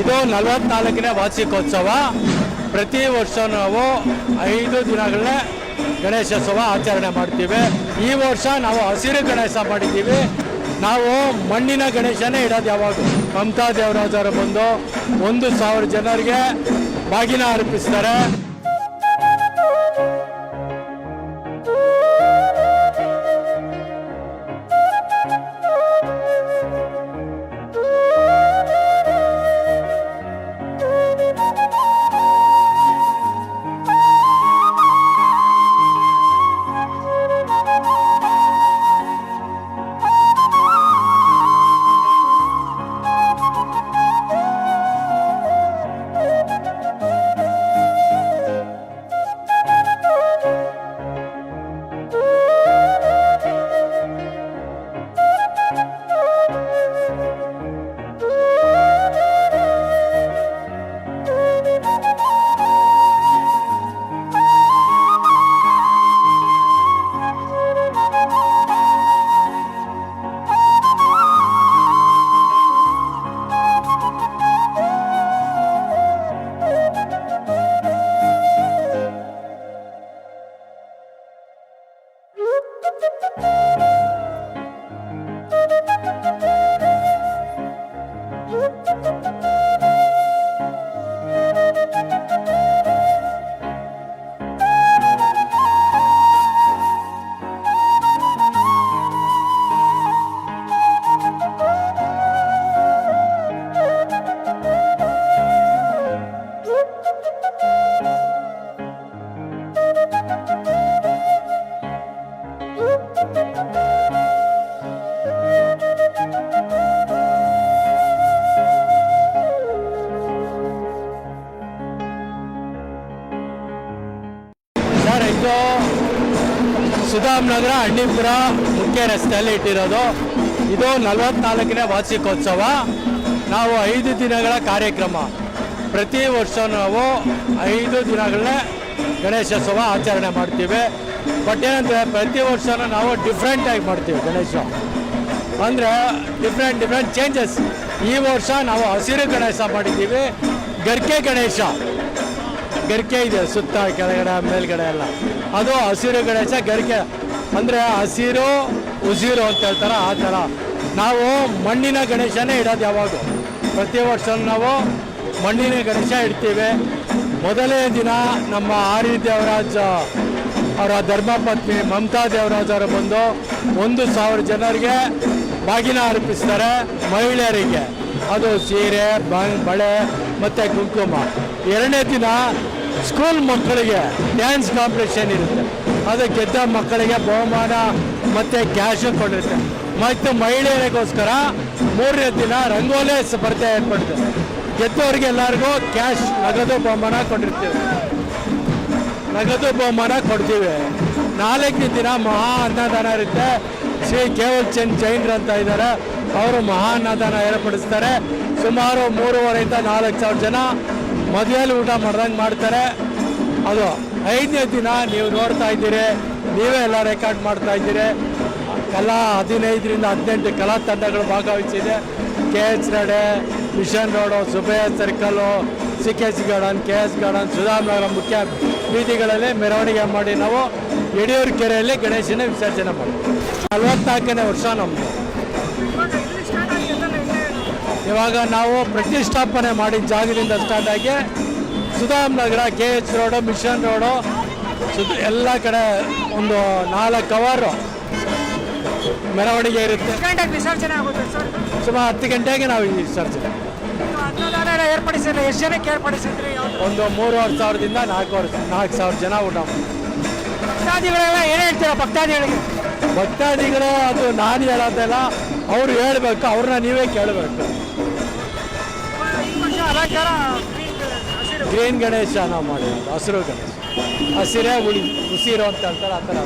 ಇದು ನಲವತ್ನಾಲ್ಕನೇ ವಾರ್ಷಿಕೋತ್ಸವ. ಪ್ರತಿ ವರ್ಷ ನಾವು ಐದು ದಿನಗಳನ್ನೇ ಗಣೇಶೋತ್ಸವ ಆಚರಣೆ ಮಾಡ್ತೀವಿ. ಈ ವರ್ಷ ನಾವು ಹಸಿರು ಗಣೇಶ ಮಾಡಿದ್ದೀವಿ. ನಾವು ಮಣ್ಣಿನ ಗಣೇಶನೇ ಇಡೋದು ಯಾವಾಗ? ಮಮತಾ ದೇವರಾಜ್ ಅವರು ಬಂದು ಒಂದು ಸಾವಿರ ಜನರಿಗೆ ಬಾಗಿನ ಅರ್ಪಿಸ್ತಾರೆ. ಇದು ಸುಧಾಮ್ ನಗರ ಅಣ್ಣಿಪುರ ಮುಖ್ಯ ರಸ್ತೆಯಲ್ಲಿ ಇಟ್ಟಿರೋದು. ಇದು ನಲವತ್ನಾಲ್ಕನೇ ವಾರ್ಷಿಕೋತ್ಸವ. ನಾವು ಐದು ದಿನಗಳ ಕಾರ್ಯಕ್ರಮ. ಪ್ರತಿ ವರ್ಷ ನಾವು ಐದು ದಿನಗಳನ್ನೇ ಗಣೇಶೋತ್ಸವ ಆಚರಣೆ ಮಾಡ್ತೀವಿ. ಬಟ್ ಏನಂದರೆ, ಪ್ರತಿ ವರ್ಷನೂ ನಾವು ಡಿಫ್ರೆಂಟಾಗಿ ಮಾಡ್ತೀವಿ ಗಣೇಶ ಅಂದರೆ ಡಿಫ್ರೆಂಟ್ ಡಿಫ್ರೆಂಟ್ ಚೇಂಜಸ್ ಈ ವರ್ಷ ನಾವು ಹಸಿರು ಗಣೇಶ ಮಾಡಿದ್ದೀವಿ. ಗರ್ಕೆ ಗಣೇಶ. ಗರಿಕೆ ಇದೆ ಸುತ್ತ ಕೆಳಗಡೆ, ಮೇಲ್ಗಡೆ ಎಲ್ಲ. ಅದು ಹಸಿರು ಗಣೇಶ ಗರಿಕೆ. ಅಂದರೆ ಹಸಿರು, ಉಸಿರು ಅಂತ ಹೇಳ್ತಾರೆ ಆ ಥರ. ನಾವು ಮಣ್ಣಿನ ಗಣೇಶನೇ ಇಡೋದು ಯಾವಾಗ ಪ್ರತಿ ವರ್ಷ ನಾವು ಮಣ್ಣಿನ ಗಣೇಶ ಇಡ್ತೀವಿ. ಮೊದಲನೇ ದಿನ ನಮ್ಮ ಆರಿ ದೇವರಾಜ್ ಅವರ ಧರ್ಮಪತ್ನಿ ಮಮತಾ ದೇವರಾಜ್ ಅವರು ಬಂದು ಒಂದು ಸಾವಿರ ಜನರಿಗೆ ಬಾಗಿನ ಅರ್ಪಿಸ್ತಾರೆ ಮಹಿಳೆಯರಿಗೆ. ಅದು ಸೀರೆ ಬಳೆ ಮತ್ತು ಕುಂಕುಮ. ಎರಡನೇ ದಿನ ಸ್ಕೂಲ್ ಮಕ್ಕಳಿಗೆ ಡ್ಯಾನ್ಸ್ ಕಾಂಪಿಟೇಷನ್ ಇರುತ್ತೆ. ಅದು ಗೆದ್ದ ಮಕ್ಕಳಿಗೆ ಬಹುಮಾನ ಮತ್ತು ಕ್ಯಾಶ್ ಕೊಡಿರುತ್ತೆ ಮತ್ತು ಮಹಿಳೆಯರಿಗೋಸ್ಕರ ಮೂರನೇ ದಿನ ರಂಗೋಲಿ ಸ್ಪರ್ಧೆ ಏರ್ಪಡುತ್ತೆ. ಗೆದ್ದವರಿಗೆ ಎಲ್ಲರಿಗೂ ಕ್ಯಾಶ್ ನಗದು ಬಹುಮಾನ ಕೊಟ್ಟಿರ್ತೀವಿ. ನಗದು ಬಹುಮಾನ ಕೊಡ್ತೀವಿ. ನಾಲ್ಕನೇ ದಿನ ಮಹಾ ಅನ್ನದಾನ ಇರುತ್ತೆ. ಶ್ರೀ ಕೇವಲ್ ಚಂದ್ ಜೈನ್ರು ಅಂತ ಇದ್ದಾರೆ. ಅವರು ಮಹಾ ಅನ್ನದಾನ ಏರ್ಪಡಿಸ್ತಾರೆ. ಸುಮಾರು ಮೂರುವರೆಯಿಂದ ನಾಲ್ಕು ಸಾವಿರ ಜನ ಮದುವೆಯಲ್ಲಿ ಊಟ ಮಾಡ್ದಂಗೆ ಮಾಡ್ತಾರೆ. ಅದು ಐದನೇ ದಿನ ನೀವು ನೋಡ್ತಾ ಇದ್ದೀರಿ. ನೀವೇ ಎಲ್ಲ ರೆಕಾರ್ಡ್ ಮಾಡ್ತಾ ಇದ್ದೀರಿ. ಕಲಾ ಹದಿನೈದರಿಂದ ಹದಿನೆಂಟು ಕಲಾ ತಂಡಗಳು ಭಾಗವಹಿಸಿದೆ. K H ರಡೆ mission road, Subbaiah circle C K C garden K S garden Sudhamanagar ಮುಖ್ಯ ಬೀದಿಗಳಲ್ಲಿ ಮೆರವಣಿಗೆ ಮಾಡಿ ನಾವು ಯಡಿಯೂರು ಕೆರೆಯಲ್ಲಿ ಗಣೇಶನ ವಿಸರ್ಜನೆ ಮಾಡ್ತೀವಿ ನಲವತ್ನಾಲ್ಕನೇ ವರ್ಷ ನಮ್ಮದು ಇವಾಗ ನಾವು ಪ್ರತಿಷ್ಠಾಪನೆ ಮಾಡಿದ ಜಾಗದಿಂದ ಸ್ಟಾರ್ಟ್ ಆಗಿ Sudhamnagar K H road mission road ಸುದ್ ಎಲ್ಲ ಕಡೆ ಒಂದು ನಾಲ್ಕು ಅವರು ಮೆರವಣಿಗೆ ಇರುತ್ತೆ. ಗಂಟೆಗೆ ವಿಸರ್ಜನೆ ಆಗುತ್ತೆ ಸರ್? ಸುಮಾರು ಹತ್ತು ಗಂಟೆಗೆ ನಾವು ಈ ವಿಸರ್ಜನೆ. ಅನ್ನದಾನ ಏರ್ಪಡಿಸಿದ್ರೆ ಎಷ್ಟು ಜನಕ್ಕೆ ಏರ್ಪಡಿಸಿದ್ರಿ ಯಾವ್ದು? ಒಂದು ಮೂರುವರೆ ಸಾವಿರದಿಂದ ನಾಲ್ಕೂವರೆ ನಾಲ್ಕು ಸಾವಿರ ಜನ ಊಟ ಮಾಡ್ತಾರೆ. ಭಕ್ತಾದಿಗಳೆಲ್ಲ ಏನು ಹೇಳ್ತೀರಾ ಭಕ್ತಾದಿಗಳಿಗೆ? ಭಕ್ತಾದಿಗಳು ಅದು ನಾನು ಹೇಳೋದಲ್ಲ ಅವರು ಹೇಳ್ಬೇಕು ಅವ್ರನ್ನ ನೀವೇ ಕೇಳಬೇಕು. ಅಲಂಕಾರ ಗ್ರೀನ್ ಗಣೇಶ ನಾವು ಮಾಡಿರೋದು ಹಸಿರು ಗಣೇಶ. ಹಸಿರೇ ಉಳಿ ಉಸಿರು ಅಂತ ಹೇಳ್ತಾರೆ ಆ ಥರ.